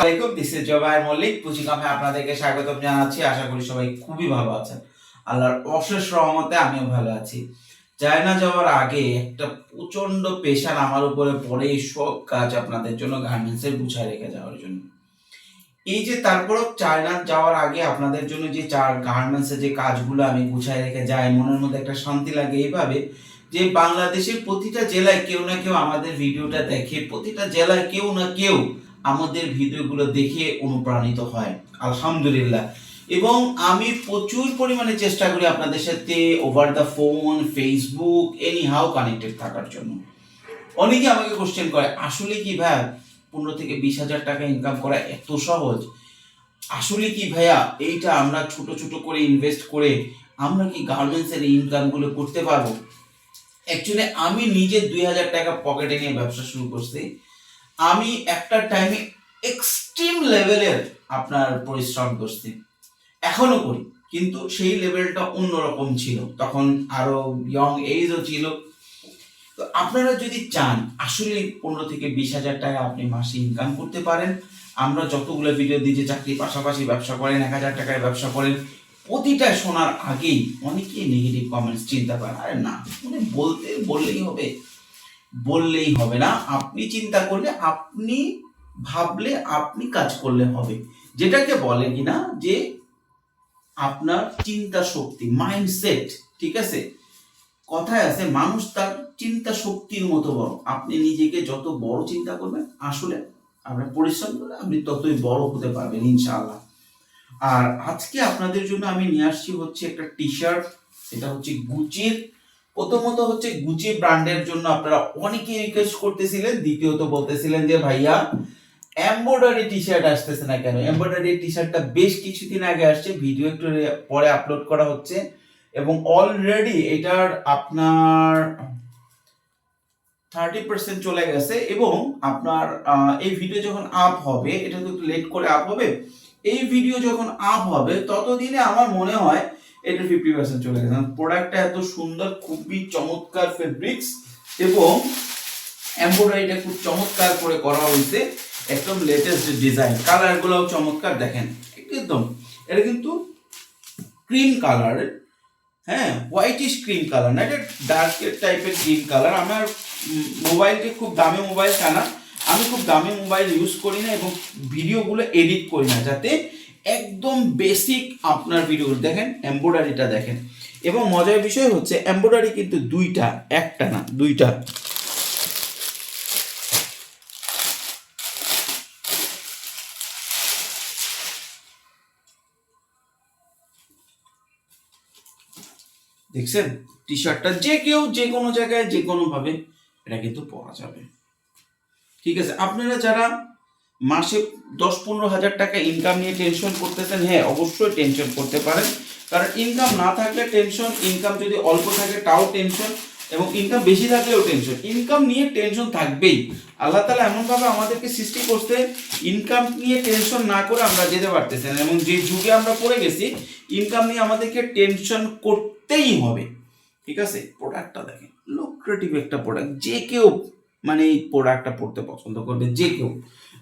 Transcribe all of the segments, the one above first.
আসসালামাইকুম this is Zubair Mallick পুঁজিকামে আপনাদেরকে স্বাগতম জানাচ্ছি। আশা করি সবাই খুবই ভালো আছেন। আল্লাহর অশেষ রহমতে আমিও ভালো আছি। চায়না যাওয়ার আগে একটা প্রচণ্ড পেশার আমার উপরে পড়ে এই সব কাজ আপনাদের জন্য গার্মেন্টসের গুছায় রেখে যাওয়ার জন্য। এই যে তারপরও চায়না যাওয়ার আগে আপনাদের জন্য যে চার গার্মেন্টসের যে কাজগুলো আমি গুছায় রেখে যাই, মনের মধ্যে একটা শান্তি লাগে এইভাবে যে বাংলাদেশের প্রতিটা জেলায় কেউ না কেউ আমাদের ভিডিওটা দেখে, প্রতিটা জেলায় কেউ না কেউ আমাদের ভিডিওগুলো দেখে অনুপ্রাণিত হয়। আলহামদুলিল্লাহ। এবং আমি প্রচুর পরিমাণে চেষ্টা করি আপনাদের সাথে over the phone Facebook anyhow connected থাকার জন্য। অনেকে আমাকে কোশ্চেন করে, আসলে কি ভাই পনেরো থেকে বিশ হাজার টাকা ইনকাম করা এত সহজ? আসলে কি ভাইয়া এইটা আমরা ছোট ছোট করে ইনভেস্ট করে আমরা কি গার্মেন্টসের এই ইনকামগুলো করতে পারব? অ্যাকচুয়ালি আমি নিজে দুই হাজার টাকা পকেটে নিয়ে ব্যবসা শুরু করছি। আমি একটা টাইমে এক্সট্রিম লেভেলের আপনার পরিশ্রম করছি। এখনও করি, কিন্তু সেই লেভেলটা অন্যরকম ছিল। তখন আরও ইয়ং এজও ছিল। তো আপনারা যদি চান, আসলে পনেরো থেকে বিশ হাজার টাকা আপনি মাসে ইনকাম করতে পারেন। আমরা যতগুলো ভিডিও যে চাকরির পাশাপাশি ব্যবসা করেন, এক হাজার টাকায় ব্যবসা করেন। প্রতিটা শোনার আগেই অনেকেই নেগেটিভ কমেন্টস চিন্তা করেন, আরে না মানে বলতে বললেই হবে। বললেই হবে না। আপনি চিন্তা করলে, আপনি ভাবলে, আপনি কাজ করলে হবে। যেটাকে বলে কিনা যে আপনার চিন্তা শক্তি মাইন্ডসেট ঠিক আছে? কথায় আছে, মানুষ তার চিন্তা শক্তির মতো বড়। আপনি নিজেকে যত বড় চিন্তা করবেন, আসলে আপনার পরিশ্রম করলে আপনি ততই বড় হতে পারবেন, ইনশাআল্লাহ। আর আজকে আপনাদের জন্য আমি নিয়ে আসছি হচ্ছে একটা টি শার্ট এটা হচ্ছে গুচির প্রথমত হচ্ছে গুচি ব্র্যান্ডের জন্য আপনারা অনেকে রিকোয়েস্ট করতেছিলেন, দ্বিতীয়ত বলতেছিলেন যে, ভাইয়া এমব্রয়ডারি টি শার্ট আসতেছে না কেন? এমব্রয়ডারি টি শার্টটা বেশ কিছুদিন আগে আসছে ভিডিও একটু পরে আপলোড করা হচ্ছে এবং অলরেডি এটার আপনার থার্টি পার্সেন্ট চলে গেছে এবং আপনার এই ভিডিও যখন আপ হবে, এটা তো একটু লেট করে আপ হবে, এই ভিডিও যখন আপ হবে, ততদিনে আমার মনে হয় এটা ফিফটি পার্সেন্ট চলে গেছে। প্রোডাক্টটা এত সুন্দর, খুবই চমৎকার ফেব্রিক্স এবং এমব্রয়ডারিটা খুব চমৎকার করে করা হয়েছে একদম লেটেস্ট ডিজাইন কালারগুলোও চমৎকার, দেখেন, একদম। এটা কিন্তু ক্রিম কালার হ্যাঁ হোয়াইটিশ ক্রিম কালার না এটা ডার্ক টাইপের ক্রিম কালার আমার মোবাইলটি খুব দামি মোবাইল না। আমি খুব দামি মোবাইল ইউজ করি না এবং ভিডিওগুলো এডিট করি না, যাতে একদম বেসিক আপনার ভিডিও দেখেন এমব্রয়ডারিটা দেখেন। এবং মজার বিষয় হচ্ছে এমব্রয়ডারি কিন্তু দুইটা, একটা না, দুইটা। দেখছেন? টি শার্টটা যে কেউ যে কোনো জায়গায়, যে কোনো ভাবে এটা কিন্তু পরা যাবে। ঠিক আছে? আপনারা যারা মাসে দশ পনেরো হাজার টাকা ইনকাম নিয়ে টেনশন করতেছেন হ্যাঁ অবশ্যই টেনশন করতে পারেন। কারণ ইনকাম না থাকলে টেনশন ইনকাম যদি অল্প থাকে তাও টেনশন এবং ইনকাম বেশি থাকলেও টেনশন ইনকাম নিয়ে টেনশন থাকবেই। আল্লাহ তালা এমনভাবে আমাদেরকে সৃষ্টি করতে ইনকাম নিয়ে টেনশন না করে আমরা যেতে পারতেছি না। এবং যে যুগে আমরা পড়ে গেছি ইনকাম নিয়ে আমাদেরকে টেনশন করতেই হবে। ঠিক আছে? প্রোডাক্টটা দেখেন লুক্রেটিভ একটা প্রোডাক্ট যে কেউ মানে এই প্রোডাক্টটা পড়তে পছন্দ করবে যে কেউ।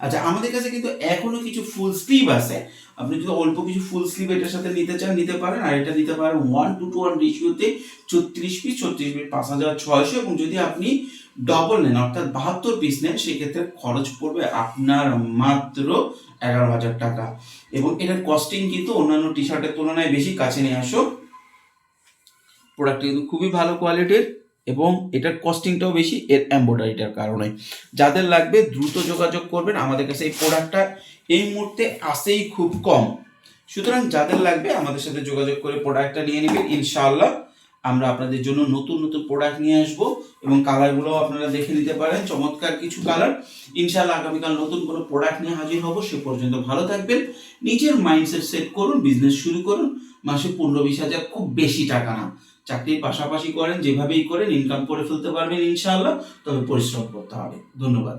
আচ্ছা আমাদের কাছে কিন্তু এখনও কিছু ফুল স্লিভ আছে। আপনি যদি অল্প কিছু ফুল স্লিভ এটার সাথে নিতে চান, নিতে পারেন। আর এটা নিতে পারেন ওয়ান টু টু ওয়ান রেশিওতে ছত্রিশ পিস ছত্রিশ পিস পাঁচ হাজার ছয়শো। এবং যদি আপনি ডবল নেন, অর্থাৎ বাহাত্তর পিস নেন, সেক্ষেত্রে খরচ পড়বে আপনার মাত্র এগারো হাজার টাকা। এবং এটার কস্টিং কিন্তু অন্যান্য টি শার্টের তুলনায় বেশি কাছে নিয়ে আসো প্রোডাক্টটা কিন্তু খুবই ভালো কোয়ালিটির এবং এটার কস্টিংটাও বেশি, এর এম্ব্রয়ডারিটার কারণে। যাদের লাগবে দ্রুত যোগাযোগ করবেন, আমাদের কাছে এই প্রোডাক্টটা এই মুহূর্তে আসেই খুব কম। সুতরাং যাদের লাগবে, আমাদের সাথে যোগাযোগ করে প্রোডাক্টটা নিয়ে নেবেন। ইনশাআল্লাহ আমরা আপনাদের জন্য নতুন নতুন প্রোডাক্ট নিয়ে আসব এবং কালারগুলো আপনারা দেখে নিতে পারেন। চমৎকার কিছু কালার ইনশাআল্লাহ আগামীকাল নতুন কোনো প্রোডাক্ট নিয়ে হাজির হব, সে পর্যন্ত ভালো থাকবেন। নিজের মাইন্ডসেট সেট করুন বিজনেস শুরু করুন। মাসে পনেরো বিশ হাজার খুব বেশি টাকা না। চাকরির পাশাপাশি করেন, যেভাবেই করেন ইনকাম করে ফেলতে পারবেন ইনশাআল্লাহ, তবে পরিশ্রম করতে হবে। ধন্যবাদ।